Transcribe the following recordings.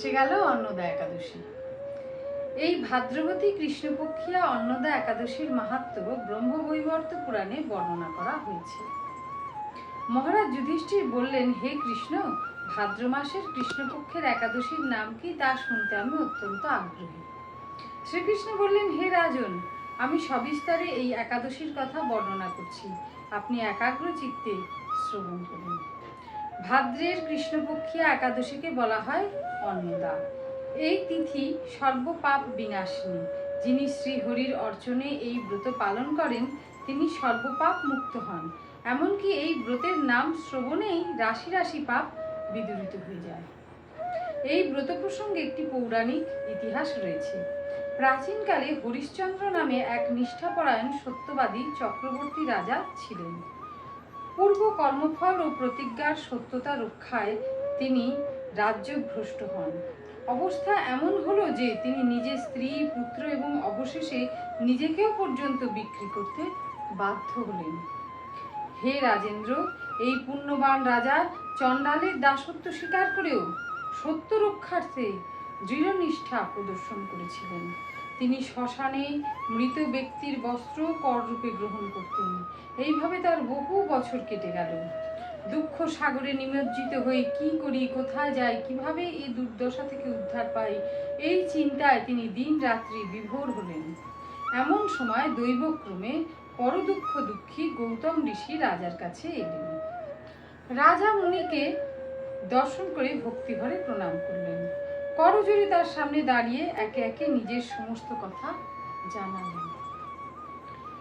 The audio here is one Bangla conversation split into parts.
গেল অন্নদা একাদশী। এই ভাদ্রবতী কৃষ্ণপক্ষিয়া অন্নদা একাদশীর মাহাত্ম ব্রহ্মবৈবর্ত পুরাণে বর্ণনা করা হয়েছে। মহারাজ যুধিষ্ঠির বললেন, হে কৃষ্ণ, ভাদ্র মাসের কৃষ্ণপক্ষের একাদশীর নাম কি তা শুনতে আমি অত্যন্ত আগ্রহী। শ্রীকৃষ্ণ বললেন, হে রাজন, আমি সবিস্তারে এই একাদশীর কথা বর্ণনা করছি। আপনি একাগ্র চিত্তে শ্রবণ করুন। ভাদ্রের কৃষ্ণপক্ষিয়া একাদশীকে বলা হয় অন্নদা। এই তিথি সর্বপাপ বিনাশিনী। যিনি শ্রীহরির অর্চনে এই ব্রত পালন করেন, তিনি সর্বপাপ মুক্ত হন। এমনকি এই ব্রতের নাম শ্রবণেই রাশি রাশি পাপ বিদূরিত হয়ে যায়। এই ব্রত প্রসঙ্গে একটি পৌরাণিক ইতিহাস রয়েছে। প্রাচীনকালে হরিশ্চন্দ্র নামে এক নিষ্ঠাপরায়ণ সত্যবাদী চক্রবর্তী রাজা ছিলেন। পূর্ব কর্মফল ও প্রতিজ্ঞার সত্যতা রক্ষায় তিনি রাজ্যভ্রষ্ট হন। অবস্থা এমন হলো যে তিনি নিজের স্ত্রী, পুত্র এবং অবশেষে নিজেকেও পর্যন্ত বিক্রি করতে বাধ্য হলেন। হে রাজেন্দ্র, এই পুণ্যবান রাজা চণ্ডালের দাসত্ব স্বীকার করেও সত্য রক্ষার্থে দৃঢ় নিষ্ঠা প্রদর্শন করেছিলেন। তিনি শ্মশানে মৃত ব্যক্তির বস্ত্র কররূপে গ্রহণ করতেন। এইভাবে তার বহু বছর কেটে গেল। দুঃখ সাগরে নিমজ্জিত হয়ে কি করি, কোথায় যাই, কীভাবে এই দুর্দশা থেকে উদ্ধার পাই, এই চিন্তায় তিনি দিন রাত্রি বিভোর হলেন। এমন সময় দৈবক্রমে পরদুঃখ দুঃখী গৌতম ঋষি রাজার কাছে এলেন। রাজা মুনিকে দর্শন করে ভক্তিভরে প্রণাম করলেন। করজোরে তার সামনে দাঁড়িয়ে একে একে নিজের সমস্ত কথা জানালেন।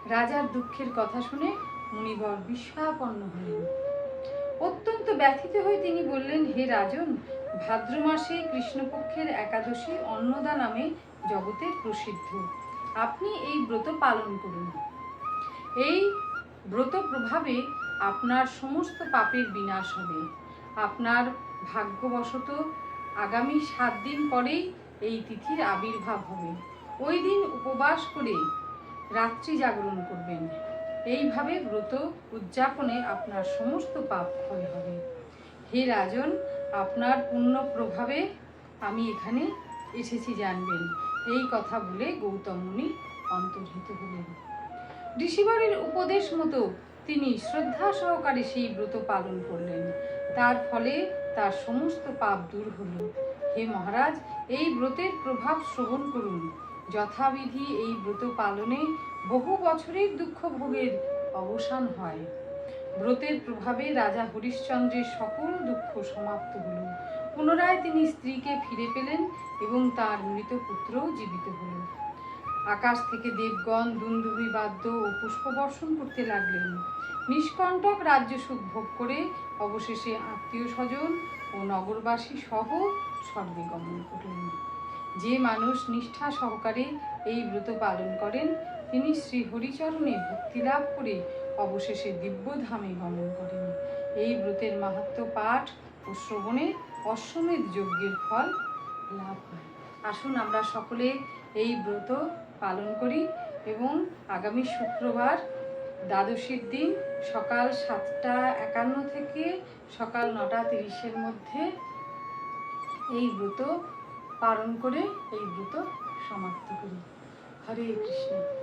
রাজার দুঃখের কথা শুনে মুনিবর বিস্ময়াপন্ন হলেন। অত্যন্ত ব্যথিত হয়ে তিনি বললেন, হে রাজন, ভাদ্র মাসে কৃষ্ণপক্ষের একাদশী অন্নদা নামে জগতে প্রসিদ্ধ। আপনি এই ব্রত পালন করুন। এই ব্রত প্রভাবে আপনার সমস্ত পাপের বিনাশ হবে। আপনার ভাগ্যবশত আগামী সাত দিন পরেই এই তিথির আবির্ভাব হবে। ওই দিন উপবাস করে রাত্রি জাগরণ করবেন। এইভাবে ব্রত উদযাপনে আপনার সমস্ত পাপ ক্ষয় হবে। হে রাজন, আপনার পুণ্য প্রভাবে আমি এখানে এসেছি জানবেন। এই কথা বলে গৌতম মুনি অন্তর্হিত হলেন। ঋষিবরের উপদেশ মতো তিনি শ্রদ্ধা সহকারে সেই ব্রত পালন করলেন। তার ফলে তার সমস্ত পাপ দূর হল। হে মহারাজ, এই ব্রতের প্রভাব শ্রবণ করুন। যথাবিধি এই ব্রত পালনে বহু বছরের দুঃখ ভোগের অবসান হয়। ব্রতের প্রভাবে রাজা হরিশ্চন্দ্রের সকল দুঃখ সমাপ্ত হল। পুনরায় তিনি স্ত্রীকে ফিরে পেলেন এবং তার মৃত পুত্রও জীবিত হল। আকাশ থেকে দেবগণ দুন্দুভি বাদ্য ও পুষ্পবর্ষণ করতে লাগলেন। নিষ্কণ্টক রাজ্য সুখ ভোগ করে অবশেষে আত্মীয় স্বজন ও নগরবাসী সহ স্বর্গে গমন করলেন। যে মানুষ নিষ্ঠা সহকারে এই ব্রত পালন করেন, তিনি শ্রী হরিচরণে ভক্তি লাভ করে অবশেষে দিব্যধামে গমন করেন। এই ব্রতের মাহাত্ম পাঠ ও শ্রবণে অশ্বমেধ যজ্ঞের ফল লাভ হয়। আসুন আমরা সকলে এই ব্রত পালন করি এবং আগামী শুক্রবার দ্বাদশীর দিন সকাল সাতটা একান্ন থেকে সকাল নটা তিরিশের মধ্যে এই ব্রত পালন করে এই ব্রত সমাপ্ত করি। হরে কৃষ্ণ।